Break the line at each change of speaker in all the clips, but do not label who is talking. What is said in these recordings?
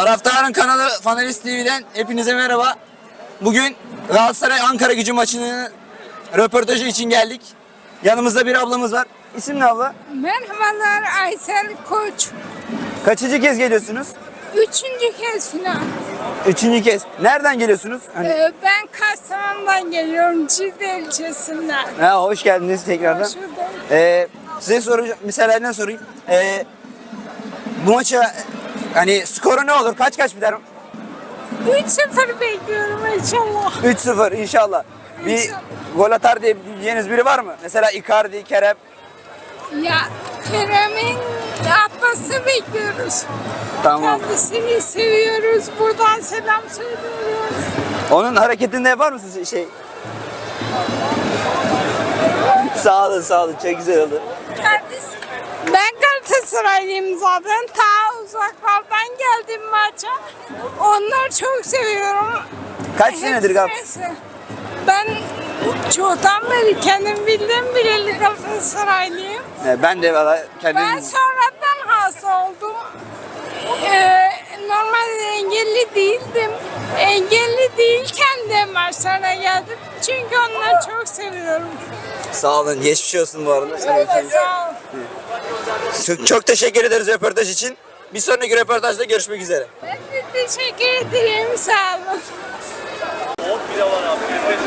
Taraftarın kanalı Fanalist TV'den hepinize merhaba. Bugün Galatasaray Ankara gücü maçının röportajı için geldik. Yanımızda bir ablamız var. İsim ne abla?
Merhabalar Aysel Koç.
Kaçıncı kez geliyorsunuz?
Üçüncü kez falan.
Üçüncü kez. Nereden geliyorsunuz? Hani...
Ee, ben Kastamonu'dan geliyorum Cizre ilçesinden.
Ha, hoş geldiniz tekrardan.
Hoş bulduk.
Ee, size soracağım, misallerden sorayım. Ee, bu maça hani skoru ne olur? Kaç kaç biter?
3-0 bekliyorum inşallah.
3-0 inşallah. Bir
İnşallah.
gol atar diye diyeceğiniz biri var mı? Mesela Icardi, Kerem.
Ya Kerem'in atmasını bekliyoruz.
Tamam.
Kendisini seviyoruz. Buradan selam söylüyoruz.
Onun hareketinde yapar mısınız şey? sağ olun sağ olun çok güzel oldu.
Kendisi. Ben Galatasaraylıyım zaten. Ta uzaklardan geldim maça. Onları çok seviyorum.
Kaç senedir Galatasaray?
Ben çoktan beri kendim bildiğim bileli Galatasaraylıyım.
Ee, Ben de valla kendim
Ben sonradan hasta oldum. Ee, normalde engelli değildim. Engelli değilken de maçlara geldim. Çünkü onları çok seviyorum.
sağ olun geçmiş olsun bu arada.
Sağ ol.
Çok, çok teşekkür ederiz röportaj için. Bir sonraki röportajda görüşmek üzere.
Ben de teşekkür ederim. Sağ olun.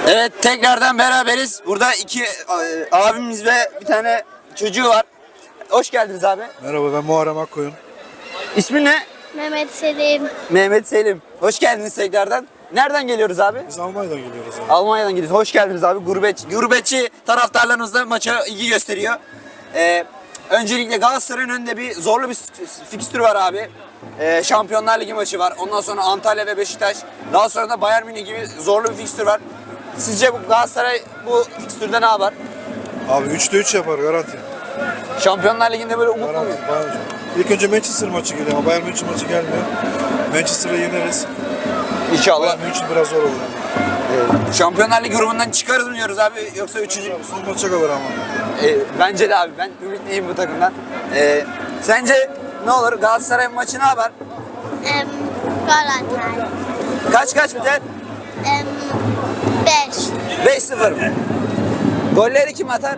Evet tekrardan beraberiz. Burada iki e, abimiz ve bir tane çocuğu var. Hoş geldiniz abi.
Merhaba ben Muharrem Akkoyun.
İsmin ne?
Mehmet Selim.
Mehmet Selim. Hoş geldiniz tekrardan. Nereden geliyoruz abi?
Biz Almanya'dan geliyoruz. abi.
Almanya'dan geliyoruz. Hoş geldiniz abi. Gurbetçi, gurbetçi taraftarlarınız da maça ilgi gösteriyor. Ee, öncelikle Galatasaray'ın önünde bir zorlu bir fikstür var abi. Ee, Şampiyonlar Ligi maçı var. Ondan sonra Antalya ve Beşiktaş. Daha sonra da Bayern Münih gibi zorlu bir fikstür var. Sizce bu Galatasaray bu fikstürde ne yapar?
Abi 3'te 3 yapar garanti.
Şampiyonlar Ligi'nde böyle umutlu muyuz?
İlk önce Manchester maçı geliyor ama Bayern Münih maçı gelmiyor. Manchester'ı yeneriz.
İnşallah.
Bayern Münih biraz zor olur.
Ee, Şampiyonlar Ligi grubundan çıkarız mı diyoruz abi yoksa üçüncü?
Abi son maça kalır ama.
Ee, bence de abi ben ümitliyim bu takımdan. Ee, sence ne olur Galatasaray maçı ne yapar?
Em, Galatasaray.
Kaç kaç biter?
Em, 5.
5-0 mı? Golleri kim atar?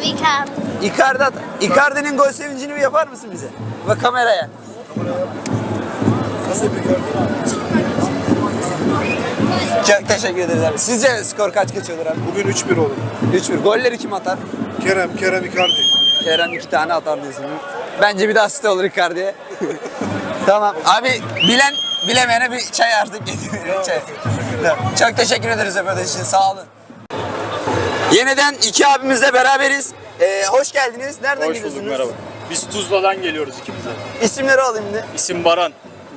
Vikan.
Icardi atar. Icardi'nin gol sevincini bir yapar mısın bize? Ve kameraya.
Nasıl bir kartı?
Çok teşekkür ederiz abi. Sizce skor kaç kaç olur abi?
Bugün 3-1 olur.
3-1. Golleri kim atar?
Kerem, Kerem Icardi.
Kerem iki tane atar diyorsun. Bence bir de asist olur Icardi'ye. tamam. Abi bilen bilemeyene bir çay artık getiriyor. Çay. Çok teşekkür ederiz röportaj için. Sağ olun. Yeniden iki abimizle beraberiz. Ee, hoş geldiniz. Nereden
Hoş
geliyorsunuz?
bulduk merhaba. Biz Tuzla'dan geliyoruz ikimiz de.
İsimleri alayım bir.
İsim Baran.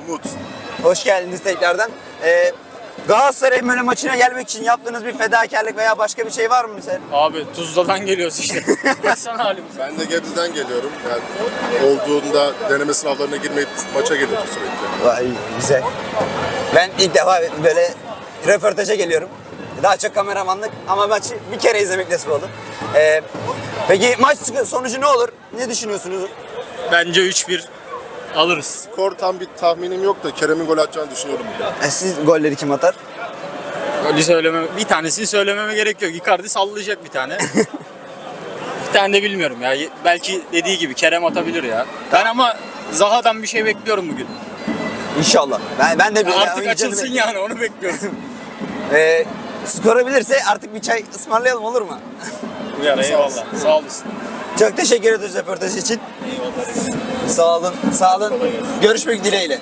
Umut.
Hoş geldiniz tekrardan. Ee, Galatasaray böyle maçına gelmek için yaptığınız bir fedakarlık veya başka bir şey var mı mesela?
Abi Tuzla'dan geliyoruz işte. Baksana halimize.
Ben de Gebze'den geliyorum. Yani olduğunda deneme sınavlarına girmeyip maça geliyorum sürekli.
Vay güzel. Ben ilk defa böyle röportaja geliyorum. Daha çok kameramanlık ama maçı bir kere izlemek nasip oldu. Ee, peki maç sonucu ne olur? Ne düşünüyorsunuz?
Bence 3-1 alırız.
Skor tam bir tahminim yok da Kerem'in gol atacağını düşünüyorum.
Ee, siz golleri kim atar?
Golü söyleme, bir tanesini söylememe gerek yok. Icardi sallayacak bir tane. bir tane de bilmiyorum ya. Belki dediği gibi Kerem atabilir ya. Ben ama Zaha'dan bir şey bekliyorum bugün.
İnşallah. Ben, ben de bir
artık açılsın yani onu bekliyoruz.
Ee, skoru bilirse artık bir çay ısmarlayalım olur mu?
Yani eyvallah. Sağ olasın.
Çok teşekkür ederiz röportaj için. Sağ olun, sağ olun. Görüşmek dileğiyle.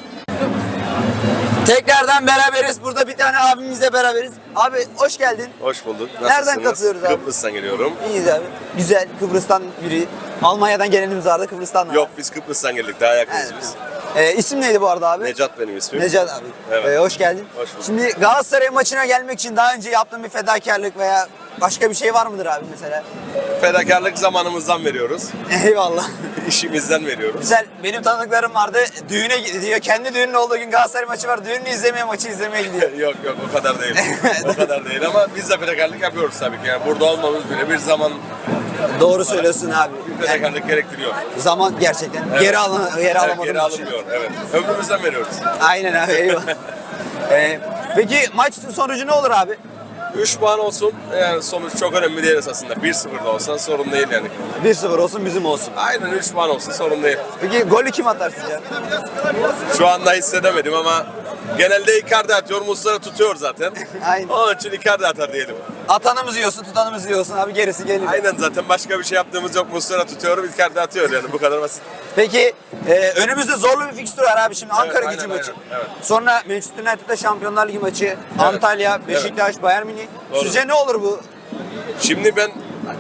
Tekrardan beraberiz. Burada bir tane abimizle beraberiz. Abi hoş geldin.
Hoş bulduk.
Nereden
Nasılsınız?
katılıyoruz abi?
Kıbrıs'tan geliyorum.
İyiyiz abi. Güzel. Kıbrıs'tan biri. Almanya'dan gelenimiz vardı. Kıbrıs'tan da
Yok biz Kıbrıs'tan geldik. Daha yakınız
Evet.
biz.
Ee, isim neydi bu arada abi?
Necat benim ismim.
Necat abi.
Evet.
Ee, hoş geldin.
Hoş bulduk.
Şimdi Galatasaray maçına gelmek için daha önce yaptığın bir fedakarlık veya başka bir şey var mıdır abi mesela?
Fedakarlık zamanımızdan veriyoruz.
Eyvallah.
İşimizden veriyoruz.
Güzel. Benim tanıdıklarım vardı. Düğüne gidiyor. Kendi düğünün olduğu gün Galatasaray maçı var. Düğününü izlemeye maçı izlemeye gidiyor.
yok yok o kadar değil. o kadar değil ama biz de fedakarlık yapıyoruz tabii ki. Yani burada olmamız bile bir zaman
Doğru söylüyorsun abi.
bir fedakarlık gerektiriyor.
Zaman gerçekten
Evet.
geri alın geri alamadığımız
geri alınmıyor. Evet. Ömrümüzden veriyoruz.
Aynen abi eyvallah. Ee, peki maç sonucu ne olur abi?
3 puan olsun. Yani sonuç çok önemli değil esasında. 1-0 da olsan sorun değil yani.
1-0 olsun bizim olsun.
Aynen 3 puan olsun sorun değil.
Peki golü kim atar sizce?
Şu anda hissedemedim ama genelde Icardi atıyor. Muslera tutuyor zaten.
Aynen.
Onun için Icardi atar diyelim.
Atanımız yiyorsun, tutanımız yiyorsun abi gerisi gelir.
Aynen zaten başka bir şey yaptığımız yok. Muslera tutuyor, Icardi atıyor yani bu kadar basit.
Peki e, önümüzde zorlu bir fikstür var abi şimdi Ankara
aynen,
gücü maçı.
aynen, evet.
Sonra Manchester United'da Şampiyonlar Ligi maçı, Antalya, Beşiktaş, Bayern Münih.
Doğru.
Sizce ne olur bu?
Şimdi ben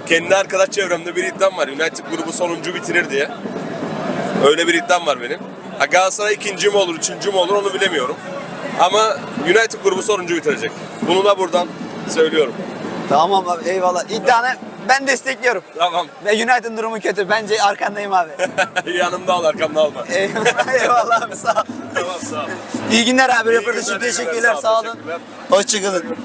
kendi arkadaş çevremde bir iddiam var. United grubu sonuncu bitirir diye. Öyle bir iddiam var benim. Ha Galatasaray ikinci mi olur, üçüncü mü olur onu bilemiyorum. Ama United grubu sonuncu bitirecek. Bunu da buradan söylüyorum.
Tamam abi eyvallah. İddianı ben destekliyorum.
Tamam.
Ve United'ın durumu kötü. Bence arkandayım abi.
Yanımda al, arkamda alma.
eyvallah, eyvallah abi sağ ol.
tamam sağ ol.
İyi günler abi.
İyi
Röportaj için
günler, iyi günler.
teşekkürler.
Sağ
Sağ
ol,
olun.
teşekkürler.
Hoşçakalın.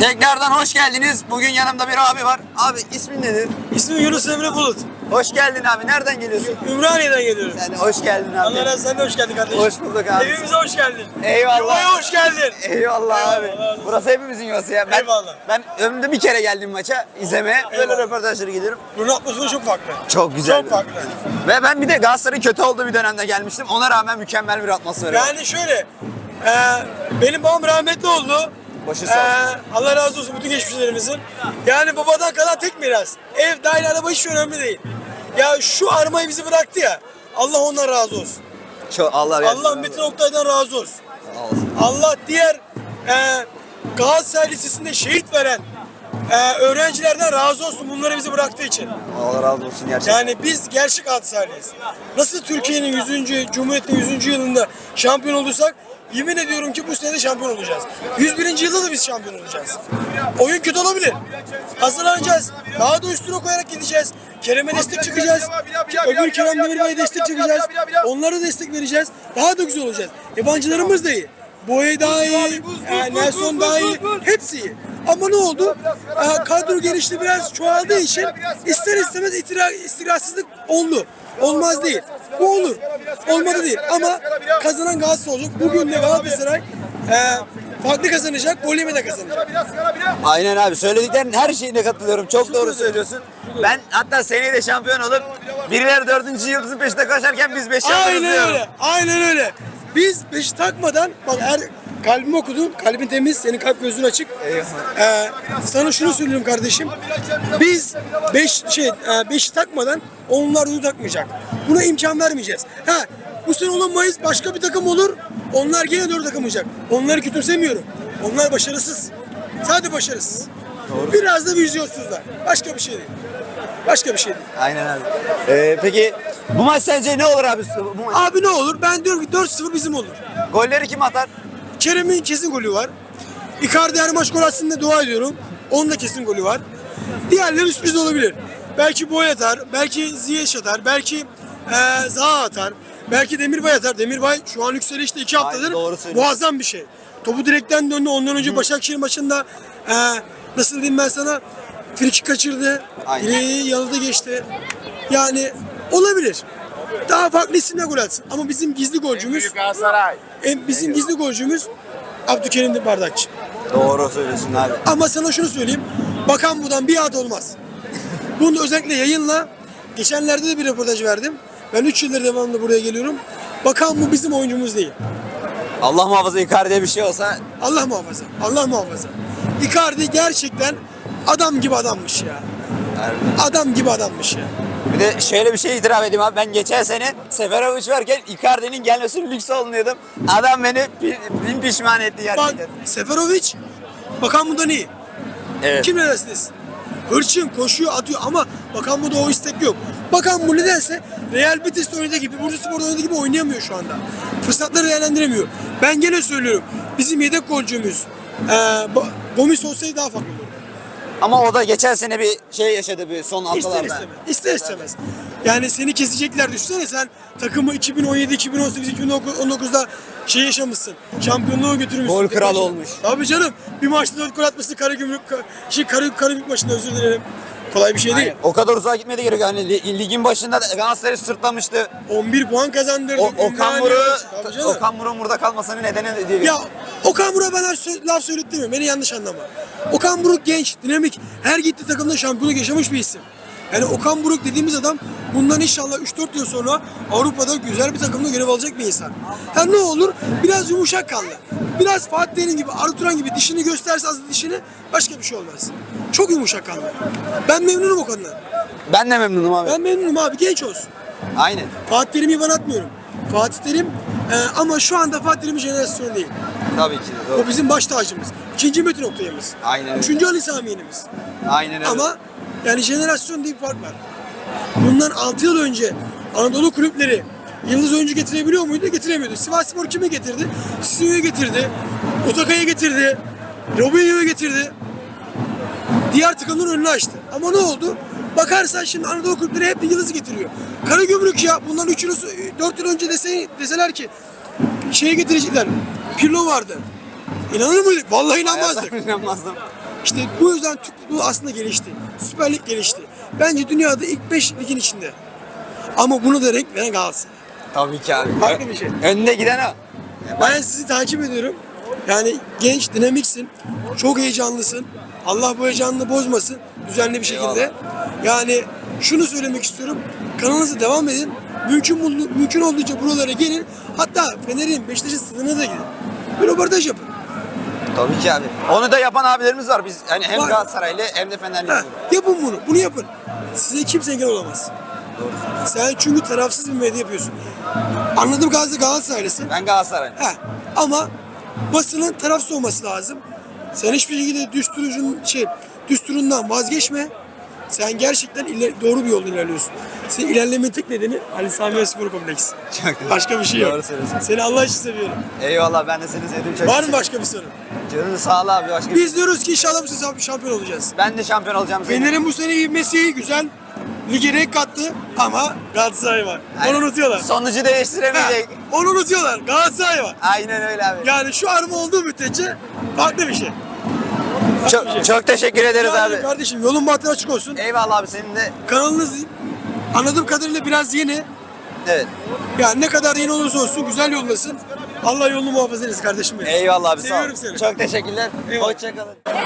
Tekrardan hoş geldiniz. Bugün yanımda bir abi var. Abi ismin nedir?
İsmim Yunus Emre Bulut.
Hoş geldin abi. Nereden geliyorsun?
Ümraniye'den geliyorum.
Sen hoş geldin abi.
Allah razı olsun. Sen de hoş geldin kardeşim.
Hoş bulduk abi.
Evimize hoş geldin.
Eyvallah.
Yuvaya hoş geldin.
Eyvallah abi.
Eyvallah, Allah
Burası hepimizin yuvası ya. Ben,
Eyvallah.
Ben ömrümde bir kere geldim maça izlemeye. Böyle
Eyvallah.
röportajları gidiyorum.
Bunun atmosferi çok farklı.
Çok güzel.
Çok farklı.
Ve ben bir de Galatasaray'ın kötü olduğu bir dönemde gelmiştim. Ona rağmen mükemmel bir atmosfer var.
Yani şöyle. E, benim babam rahmetli oldu.
Başı sağ olsun.
E, Allah razı olsun bütün geçmişlerimizin. Yani babadan kalan tek miras. Ev, daire, araba hiç önemli değil. Ya şu armayı bizi bıraktı ya. Allah ondan razı olsun.
Çok Allah.
Allah Metin Oktay'dan razı olsun. Allah diğer e, Galatasaray Lisesi'nde şehit veren e, öğrencilerden razı olsun bunları bize bıraktığı için.
Allah razı olsun gerçekten.
Yani biz gerçek Galatasaraylıyız. Nasıl Türkiye'nin 100. Cumhuriyet'in 100. yılında şampiyon olduysak yemin ediyorum ki bu sene de şampiyon olacağız. 101. yılda da biz şampiyon olacağız. Oyun kötü olabilir. Hazırlanacağız. Daha da üstüne koyarak gideceğiz. Kerem'e destek çıkacağız. Öbür Kerem Demirbay'a destek çıkacağız. Onlara destek vereceğiz. Daha da güzel olacağız. Yabancılarımız da iyi. Boye daha iyi, e, Nelson daha iyi, hepsi iyi. Ama ne oldu? E, kadro gelişti biraz çoğaldığı için ister istemez itira, istikrarsızlık oldu. Olmaz değil. Bu olur. Olmadı değil. Ama kazanan Galatasaray olacak. Bugün de Galatasaray e, farklı kazanacak, gol yeme de kazanacak.
Aynen abi söylediklerin her şeyine katılıyorum. Çok doğru söylüyorsun. Ben hatta seneye de şampiyon olup birileri dördüncü yıldızın peşinde koşarken biz beş yıldız
Aynen
diyorum.
öyle. Aynen öyle. Biz beşi takmadan bak er, kalbimi okudun. Kalbin temiz. Senin kalp gözün açık. Ee, sana şunu söylüyorum kardeşim. Biz beş şey e, beşi takmadan onlar onu takmayacak. Buna imkan vermeyeceğiz. Ha bu sene olamayız. Başka bir takım olur. Onlar gene dört takamayacak. Onları küçümsemiyorum. Onlar başarısız. Sadece başarısız. Biraz da vizyonsuzlar. Başka bir şey değil. Başka bir şey değil.
Aynen abi. Ee, peki bu maç sence ne olur abi? Bu maç?
Abi ne olur? Ben diyorum ki 4-0 bizim olur.
Golleri kim atar?
Kerem'in kesin golü var. Icardi her maç gol atsın diye dua ediyorum. Onun da kesin golü var. Diğerleri sürpriz olabilir. Belki Boy atar, belki Ziyech atar, belki eee Zaha atar, belki Demirbay atar. Demirbay şu an yükselişte iki haftadır muazzam bir şey. Topu direkten döndü. Ondan önce Başakşehir maçında eee, nasıl diyeyim ben sana frikik kaçırdı.
Aynen.
Direği yalıda geçti. Yani olabilir. Daha farklı isimle gol atsın. Ama bizim gizli golcümüz en, bizim gizli golcümüz Abdülkerim Bardakçı.
Doğru söylüyorsun abi.
Ama sana şunu söyleyeyim. Bakan budan bir ad olmaz. Bunu özellikle yayınla. Geçenlerde de bir röportaj verdim. Ben 3 yıldır devamlı buraya geliyorum. Bakan bu bizim oyuncumuz değil.
Allah muhafaza Icardi'ye bir şey olsa
Allah muhafaza. Allah muhafaza. Icardi gerçekten adam gibi adammış ya. Adam gibi adammış ya.
Bir de şöyle bir şey itiraf edeyim abi. Ben geçen sene Seferovic varken Icardi'nin gelmesinin lüks olmuyordum. Adam beni pi- bin pişman etti
Bak
gerçekten.
Seferovic bakan bundan iyi.
Evet.
Kim ne dersin desin. Hırçın, koşuyor, atıyor ama Bakan bu da o istek yok. Bakan bu nedense Real Betis'te oynadığı gibi, Bursaspor'da oynadığı gibi oynayamıyor şu anda. Fırsatları değerlendiremiyor. Ben gene söylüyorum. Bizim yedek golcümüz eee Ba- Gomis olsaydı daha farklı.
Ama o da geçen sene bir şey yaşadı bir son
İster
haftalarda.
istemez. İster istemez. Yani seni kesecekler düşünsene sen takımı 2017, 2018, 2019'da şey yaşamışsın. Şampiyonluğu götürmüşsün.
Gol kralı olmuş.
Tabii canım. Bir maçta 4 gol atmışsın Karagümrük, şey Karagümrük maçında özür dilerim. Kolay bir şey değil.
O kadar uzağa gitmedi gerek. Hani li- ligin başında da Galatasaray'ı sırtlamıştı.
11 puan kazandırdı.
O, Okan Buruk'u. Okan Buruk'un burada kalmasının nedeni diye.
Ya Okan Buruk'a ben laf, sö- laf söyletmiyorum. Beni yanlış anlama. Okan Buruk genç, dinamik. Her gitti takımda şampiyonluk yaşamış bir isim. Yani Okan Buruk dediğimiz adam bundan inşallah 3-4 yıl sonra Avrupa'da güzel bir takımda görev alacak bir insan. Ha ne olur? Biraz yumuşak kanlı. Biraz Fatih Terim gibi, Arda Turan gibi dişini gösterse az dişini başka bir şey olmaz. Çok yumuşak kanlı. Ben memnunum o konudan.
Ben de memnunum abi.
Ben memnunum abi genç olsun.
Aynen.
Fatih Terim'i ben atmıyorum. Fatih Terim e, ama şu anda Fatih Terim'in jenerasyonu değil.
Tabii ki de.
O
Doğru.
bizim baş tacımız. İkinci Metin Oktay'ımız.
Aynen öyle.
Üçüncü Ali Sami Yenimiz.
Aynen öyle.
Ama yani jenerasyon diye bir fark var. Bundan 6 yıl önce Anadolu kulüpleri yıldız oyuncu getirebiliyor muydu? Getiremiyordu. Sivas Spor kimi getirdi? Sisio'yu getirdi. Otakay'ı getirdi. Robinho'yu getirdi. Diğer takımların önünü açtı. Ama ne oldu? Bakarsan şimdi Anadolu kulüpleri hep bir yıldızı getiriyor. Karagümrük ya bundan 3 yıl, 4 yıl önce dese, deseler ki şeyi getirecekler. Pirlo vardı. İnanır mıydık? Vallahi inanmazdık.
İnanmazdım.
İşte bu yüzden Türk futbolu aslında gelişti. Süper Lig gelişti. Bence dünyada ilk 5 ligin içinde. Ama bunu da renk veren Galatasaray.
Tabii ki abi.
Farklı bir şey.
Önde giden o.
Ben sizi takip ediyorum. Yani genç, dinamiksin. Çok heyecanlısın. Allah bu heyecanını bozmasın. Düzenli bir şekilde. Yani şunu söylemek istiyorum. Kanalınıza devam edin. Mümkün, mümkün olduğunca buralara gelin. Hatta Fener'in, Beşiktaş'ın stadına da gidin. Bir röportaj yapın.
Tabii ki abi. Onu da yapan abilerimiz var. Biz hani hem
Var.
Galatasaraylı hem de Fenerli.
Ha, yapın bunu. Bunu yapın. Size kimse engel olamaz. Sen çünkü tarafsız bir medya yapıyorsun. Anladım Gazi Galatasaraylısın.
Ben Galatasaraylı.
Ha, ama basının tarafsız olması lazım. Sen hiçbir şekilde düsturun şey düsturundan vazgeçme. Sen gerçekten iler- doğru bir yolda ilerliyorsun. Senin ilerlemenin tek nedeni Ali Sami Spor Kompleksi.
Çok
Başka bir şey yok.
Doğru söylüyorsun.
Seni Allah için seviyorum.
Eyvallah ben de seni sevdim çok.
Var mı başka bir soru?
Canını sağ ol abi. Başka
Biz diyoruz ki inşallah bu sene şampiyon olacağız.
Ben de şampiyon olacağım. senin.
Fener'in bu sene ivmesi güzel. Lige renk kattı ama Galatasaray var. Onu
Aynen.
unutuyorlar.
Sonucu
Ha,
değiştiremeyecek.
onu unutuyorlar. Galatasaray var.
Aynen öyle abi.
Yani şu arma olduğu müddetçe farklı bir şey.
Çok, çok teşekkür ederiz
Yani
abi.
kardeşim yolun bahtı açık olsun.
Eyvallah abi senin de.
Kanalınız anladığım kadarıyla biraz yeni.
Evet.
Yani ne kadar yeni olursa olsun güzel yoldasın. Allah yolunu muhafaza etsin kardeşim benim.
Eyvallah abi sağ ol.
Seviyorum seni.
Çok teşekkürler.
Eyvallah.
Hoşçakalın.
Evet.